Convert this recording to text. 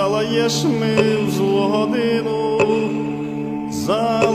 Залаєш ми в злу годину, за